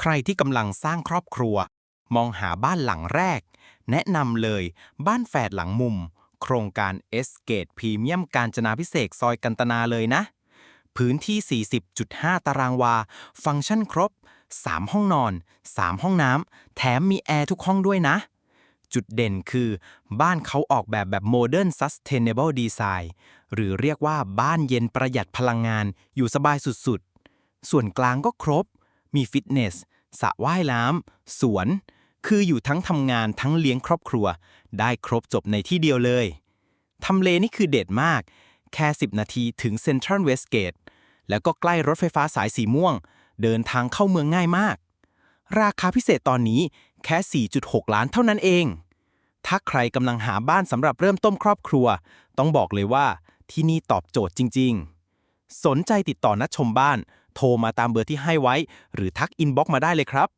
ใครที่กำลังสร้างครอบครัว มองหาบ้านหลังแรก แนะนำเลยบ้านแฝดหลังมุม โครงการ S Gate Premium การจนาพิเศษซอยกันตนาเลยนะ พื้นที่ 40.5 ตารางวา ฟังก์ชันครบ 3 ห้องนอน 3 ห้องน้ำแถมมีแอร์ทุกห้องด้วยนะ จุดเด่นคือ บ้านเขาออกแบบแบบ Modern Sustainable Design หรือเรียกว่าบ้านเย็นประหยัดพลังงานอยู่สบายสุดๆ ส่วนกลางก็ครบ มีฟิตเนสสระว่ายน้ำสวน คืออยู่ทั้งทำงานทั้งเลี้ยงครอบครัว ได้ครบจบในที่เดียวเลย ทำเลนี่คือเด็ดมาก แค่ 10 นาทีถึงเซ็นทรัลเวสเกต แล้วก็ใกล้รถไฟฟ้าสายสีม่วง เดินทางเข้าเมืองง่ายมาก ราคาพิเศษตอนนี้แค่ 4.6 ล้านเท่านั้นเอง ถ้าใครกำลังหาบ้านสำหรับเริ่มต้นครอบครัว ต้องบอกเลยว่าที่นี่ตอบโจทย์จริง ๆ สนใจติดต่อนัดชมบ้าน โทรมาตามเบอร์ที่ให้ไว้ หรือทักอินบ็อกมาได้เลยครับ